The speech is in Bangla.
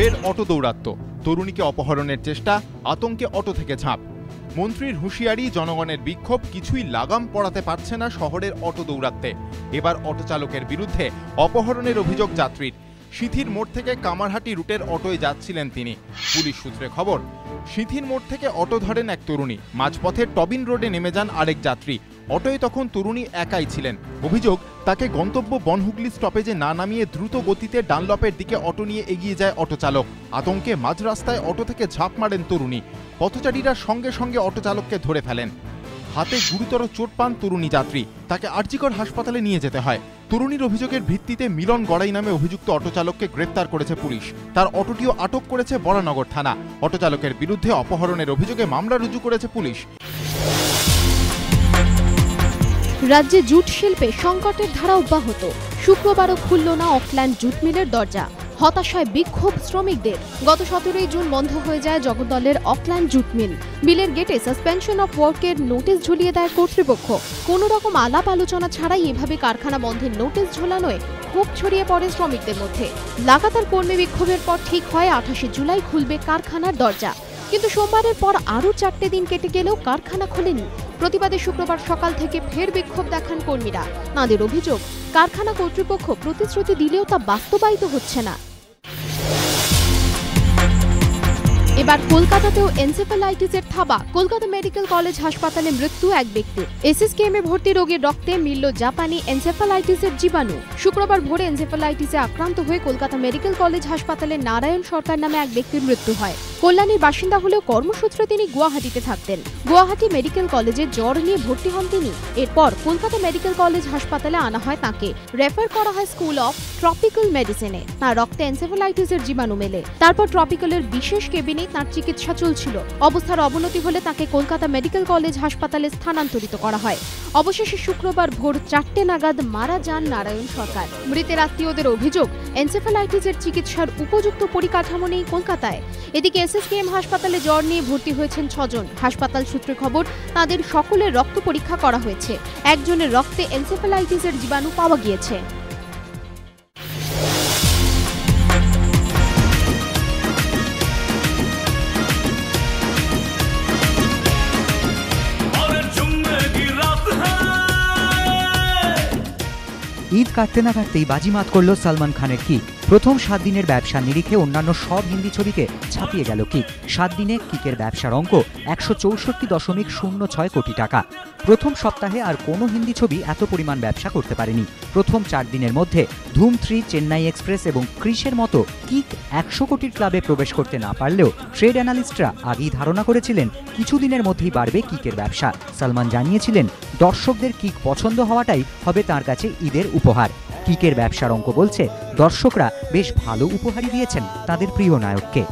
ফের অটো দৌরাত্ম। তরুণীকে অপহরণের চেষ্টা, আতঙ্কে অটো থেকে ঝাঁপ। মন্ত্রীর হুঁশিয়ারি, জনগণের বিক্ষোভ কিছুই লাগাম পড়াতে পারছে না শহরের অটো দৌরাত্মে। এবার অটো চালকের বিরুদ্ধে অপহরণের অভিযোগ যাত্রীর। সিথির মোড় থেকে কামারহাটি রুটের অটোয় যাচ্ছিলেন তিনি। পুলিশ সূত্রে খবর, সিথির মোড় থেকে অটো ধরেন এক তরুণী। মাঝপথে টবিন রোডে নেমে যান আরেক যাত্রী। অটোয় তখন তরুণী একাই ছিলেন। অভিযোগ, তাকে গন্তব্য বনহুগলি স্টপেজে না নামিয়ে দ্রুত গতিতে ডানলপের দিকে অটো নিয়ে এগিয়ে যায় অটো চালক। আতঙ্কে মাঝ রাস্তায় অটো থেকে ঝাঁপ মারেন তরুণী। পথচারীরা সঙ্গে সঙ্গে অটো চালককে ধরে ফেলেন। হাতে গুরুতর চোট পান তরুণী যাত্রী। তাকে আরজিকর হাসপাতালে নিয়ে যেতে হয়। তরুণীর অভিযোগের ভিত্তিতে মিলন গড়াই নামে অভিযুক্ত অটোচালককে গ্রেপ্তার করেছে পুলিশ। তার অটোটিও আটক করেছে বরানগর থানা। অটোচালকের বিরুদ্ধে অপহরণের অভিযোগে মামলা রুজু করেছে পুলিশ। রাজ্যে জুট শিল্পে সংকটের ধারা অব্যাহত। শুক্রবারও খুলল না অকল্যান্ড জুট মিলের দরজা। হতাশায় বিক্ষোভ শ্রমিকদের। গত সতেরোই জুন বন্ধ হয়ে যায় জগদ্দলের অকল্যান্ড জুট মিল। মিলের গেটে সাসপেনশন অফ ওয়ার্কের নোটিশ ঝুলিয়ে দেয় কর্তৃপক্ষ। কোনো রকম আলাপ আলোচনা ছাড়াই এভাবে কারখানা বন্ধের নোটিশ ঝোলানোয় ক্ষোভ ছড়িয়ে পড়ে শ্রমিকদের মধ্যে। লাগাতার কর্মী বিক্ষোভের পর ঠিক হয় আঠাশে জুলাই খুলবে কারখানার দরজা। কিন্তু সোমবারের পর আরও চারটে দিন কেটে গেলেও কারখানা খোলেনি। প্রতিবাদে শুক্রবার সকাল থেকে ফের বিক্ষোভ দেখান কর্মীরা। তাঁদের অভিযোগ, কারখানা কর্তৃপক্ষ প্রতিশ্রুতি দিলেও তা বাস্তবায়িত হচ্ছে না। এবার কলকাতাতেও এনসেফালাইটিসের থাবা। কলকাতা মেডিকেল কলেজ হাসপাতালে মৃত্যু এক ব্যক্তি এ ভর্তি রোগীর রক্তে মিলল জাপানি এনসেফালাইটিসের জীবাণু। শুক্রবার ভোরে এনসেফালাইটিসে আক্রান্ত হয়ে কলকাতা মেডিকেল কলেজ হাসপাতালে নারায়ণ সরকার নামে এক ব্যক্তির মৃত্যু হয়। কল্যাণীর বাসিন্দা হলেও কর্মসূত্রে তিনি গুয়াহাটিতে থাকতেন। গুয়াহাটি মেডিকেল কলেজে জ্বর নিয়ে ভর্তি হন তিনি। এরপর কলকাতা মেডিকেল কলেজ হাসপাতালে আনা হয় তাকে। রেফার করা হয় স্কুল অফ ট্রপিক্যাল মেডিসিনে। তার রক্তে এনসেফালাইটিসের জীবাণু মেলে। তারপর ট্রপিক্যালের বিশেষ কেবিনে তার চিকিৎসা চলছিল। অবস্থার অবনতি হলে তাকে কলকাতা মেডিকেল কলেজ হাসপাতালে স্থানান্তরিত করা হয়। অবশেষে শুক্রবার ভোর চারটে নাগাদ মারা যান নারায়ণ সরকার। মৃতের আত্মীয়দের অভিযোগ, এনসেফালাইটিসের চিকিৎসার উপযুক্ত পরিকাঠামো নেই কলকাতায়। এদিকে এসএসকেএম হাসপাতালে জ্বর নিয়ে ভর্তি হয়েছেন ছজন। হাসপাতাল সূত্রে খবর, তাদের সকলের রক্ত পরীক্ষা করা হয়েছে। একজনের রক্তে এনসেফালাইটিসের জীবাণু পাওয়া গিয়েছে। ঈদ কাটতে না কাটতেই বাজিমাত করল সালমান খানের কিক প্রথম সাত দিনের ব্যবসা নিরিখে অন্যান্য সব হিন্দি ছবিকে ছাপিয়ে গেল কিক। সাত দিনে কিকের ব্যবসার অঙ্ক একশো চৌষট্টি দশমিক শূন্য ছয় কোটি টাকা। প্রথম সপ্তাহে আর কোনো হিন্দি ছবি এত পরিমাণ ব্যবসা করতে পারেনি। প্রথম চার দিনের মধ্যে ধুম থ্রি, চেন্নাই এক্সপ্রেস এবং ক্রিসের মতো কিক একশো কোটির ক্লাবে প্রবেশ করতে না পারলেও ট্রেড অ্যানালিস্টরা আগেই ধারণা করেছিলেন কিছুদিনের মধ্যেই বাড়বে কিকের ব্যবসা। সালমান জানিয়েছিলেন, দর্শকদের কিক পছন্দ হওয়াটাই হবে তার কাছে ঈদের উপহার। কিকের ব্যবসার অঙ্ক বলছে দর্শকরা বেশ ভালো উপহারই দিয়েছেন তাদের প্রিয় নায়ককে।